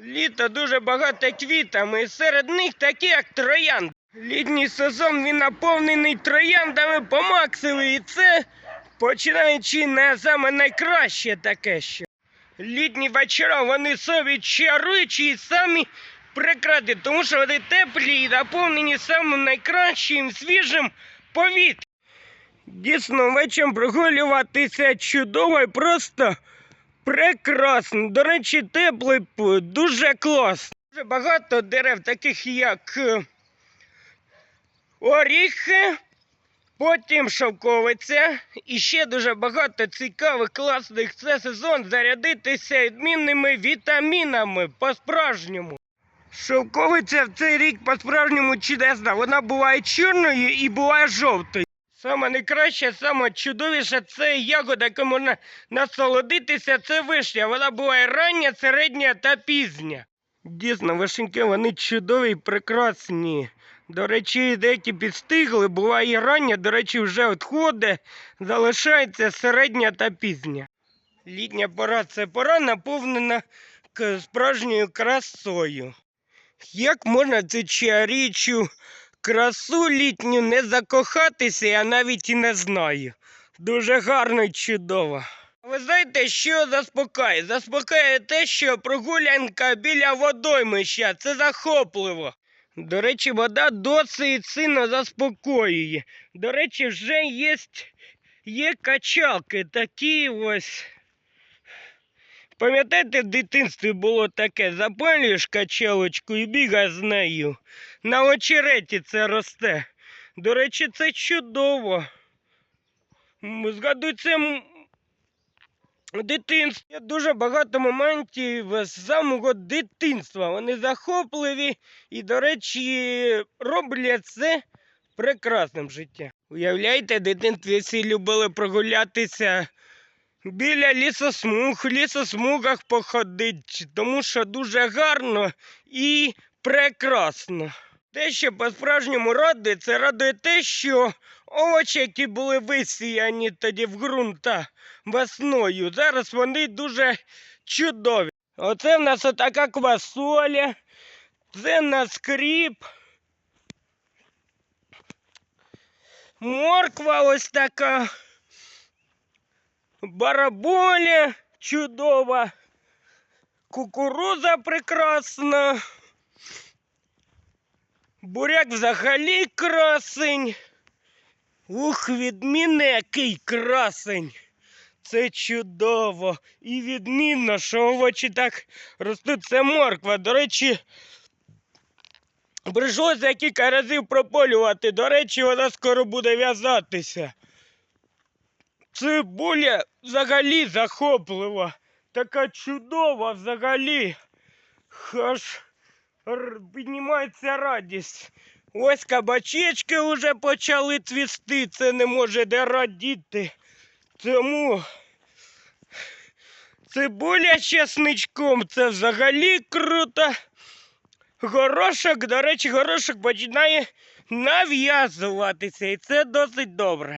Літо дуже багато квітами, серед них такі, як троянд. Літній сезон він наповнений трояндами по максимуму, і це починаючи на саме найкраще таке що. Літні вечора вони собі чаруючі і самі прекрасні, тому що вони теплі і наповнені самим найкращим свіжим повітрям. Дійсно, вечором прогулюватися чудово і просто прекрасно. До речі, теплий дуже класно. Дуже багато дерев, таких як е, оріхи, потім шовковиця. І ще дуже багато цікавих, класних. Це сезон зарядитися відмінними вітамінами по-справжньому. Шовковиця в цей рік по-справжньому чудесна. Вона буває чорною і буває жовтою. Саме найкраще, саме чудовіше це ягода, яку можна насолодитися, це вишня. Вона буває рання, середня та пізня. Дійсно, вишеньки вони чудові і прекрасні. До речі, деякі підстигли, буває рання, до речі, вже відходить, залишається середня та пізня. Літня пора це пора наповнена справжньою красою. Як можна цю чарічу красу літню не закохатися, я навіть і не знаю. Дуже гарно і чудово. Ви знаєте, що заспокоює? Заспокоює те, що прогулянка біля водоймища це захопливо. До речі, вода досить сильно заспокоює. До речі, вже є, є качалки такі ось. Пам'ятаєте, в дитинстві було таке, запалюєш качалочку і бігаєш з нею. На очереті це росте. До речі, це чудово. Згадується дитинство. Є дуже багато моментів з самого дитинства. Вони захопливі і, до речі, роблять це прекрасним життям. Уявляєте, дитинстві всі любили прогулятися біля лісосмуг, в лісосмугах походить, тому що дуже гарно і прекрасно. Те, що по-справжньому радує, це радує те, що овочі, які були висіяні тоді в ґрунта весною, зараз вони дуже чудові. Оце в нас отака квасоля, це в нас кріп. Морква ось така. Бараболя чудова. Кукуруза прекрасна. Буряк взагалі красень. Ух, відмінний який красень. Це чудово. І відмінно, що овочі так ростуть. Це морква. До речі, прийшлося кілька разів прополювати. До речі, вона скоро буде в'язатися. Цибуля взагалі захоплива. Така чудова взагалі. Аж піднімається радість. Ось кабачечки вже почали цвісти, це не може де радіти. Тому цибуля з чесничком це взагалі круто. Горошок, до речі, горошок починає нав'язуватися, і це досить добре.